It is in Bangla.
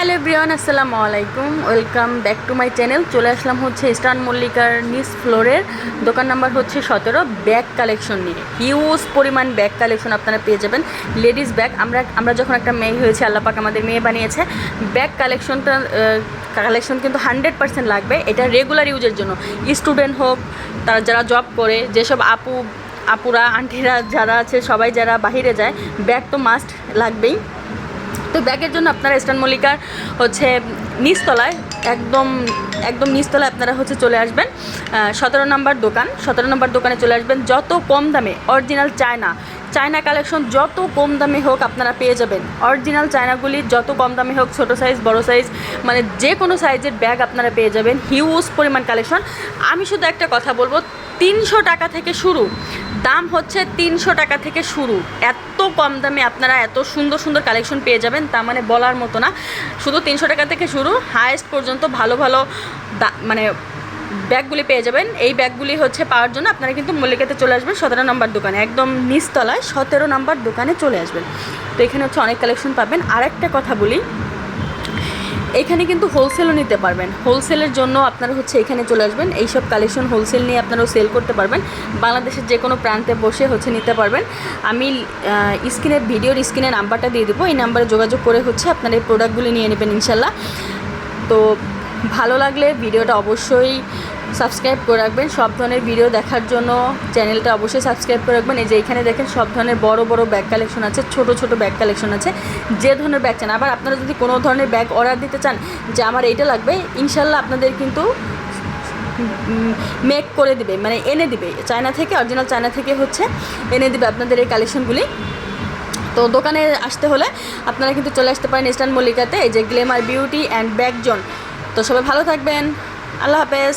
হ্যালো ব্রিয়ান আসসালামু আলাইকুম। Welcome back to my channel. চলে আসলাম হচ্ছে ইস্টার্ন মল্লিকার নিস ফ্লোরের। দোকান নাম্বার হচ্ছে সতেরো, ব্যাগ কালেকশন নিয়ে। হিউজ পরিমাণ ব্যাগ কালেকশন আপনারা পেয়ে যাবেন। লেডিস ব্যাগ, আমরা আমরা যখন একটা মেয়ে হয়েছে আল্লাপাক আমাদের মেয়ে বানিয়েছে। ব্যাগ কালেকশনটা কালেকশন কিন্তু হান্ড্রেড পার্সেন্ট লাগবে। এটা রেগুলার ইউজের জন্য। স্টুডেন্ট হোক, তারা যারা জব করে, যেসব আপু, আপুরা, আন্টিরা যারা আছে, সবাই যারা বাহিরে যায়, ব্যাগ তো মাস্ট লাগবেই। তো ব্যাগের জন্য আপনারা ইস্টার্ন মল্লিকার হচ্ছে নিচতলায়, একদম একদম নিচতলায় আপনারা হচ্ছে চলে আসবেন। সতেরো নম্বর দোকান, সতেরো নম্বর দোকানে চলে আসবেন। যত কম দামে অরিজিনাল চায়না চায়না কালেকশন যত কম দামে হোক আপনারা পেয়ে যাবেন। অরিজিনাল চায়নাগুলি যত কম দামে হোক, ছোটো সাইজ বড় সাইজ মানে যে কোনো সাইজের ব্যাগ আপনারা পেয়ে যাবেন। হিউজ পরিমাণ কালেকশন আমি শুধু একটা কথা বলব, তিনশো টাকা থেকে শুরু দাম হচ্ছে তিনশো টাকা থেকে শুরু। এত কম দামে আপনারা এত সুন্দর সুন্দর কালেকশন পেয়ে যাবেন তা মানে বলার মতো না। শুধু তিনশো টাকা থেকে শুরু হায়েস্ট পর্যন্ত ভালো ভালো মানে ব্যাগগুলি পেয়ে যাবেন। এই ব্যাগগুলি হচ্ছে পাওয়ার জন্য আপনারা কিন্তু মল্লিকাতে চলে আসবেন সতেরো নম্বর দোকানে, একদম নিচতলায় সতেরো নম্বর দোকানে চলে আসবেন। তো এখানে হচ্ছে অনেক কালেকশন পাবেন। আর একটা কথা বলি এখানে কিন্তু হোলসেলও নিতে পারবেন। হোলসেলের জন্য আপনারা হচ্ছে এখানে চলে আসবেন। এইসব কালেকশন হোলসেল নিয়ে আপনারাও সেল করতে পারবেন। বাংলাদেশের যে কোনো প্রান্তে বসে হচ্ছে নিতে পারবেন। আমি স্ক্রিনের ভিডিওর স্ক্রিনের নাম্বারটা দিয়ে দেবো। এই নাম্বারে যোগাযোগ করে হচ্ছে আপনারা এই প্রোডাক্টগুলি নিয়ে নেবেন ইনশাল্লাহ। তো ভালো লাগলে ভিডিওটা অবশ্যই সাবস্ক্রাইব করে রাখবেন। সব ধরনের ভিডিও দেখার জন্য চ্যানেলটা অবশ্যই সাবস্ক্রাইব করে রাখবেন। এই যে এখানে দেখেন সব ধরনের বড় বড় ব্যাগ কালেকশন আছে, ছোট ছোট ব্যাগ কালেকশন আছে। যে ধরনের ব্যাগ চান, আবার আপনারা যদি কোনো ধরনের ব্যাগ অর্ডার দিতে চান, যে আমার এইটা লাগবে ইনশাল্লাহ আপনাদের কিন্তু মেক করে দিবে মানে এনে দিবে। চায়না থেকে অরিজিনাল চায়না থেকে হচ্ছে এনে দিবে আপনাদের এই কালেকশনগুলি তো দোকানে আসতে হলে আপনারা কিন্তু চলে আসতে পারেন ইস্টার্ন মল্লিকাতে, এই যে glamour beauty and bag zone তো সবাই ভালো থাকবেন। আল্লাহ হাফেজ।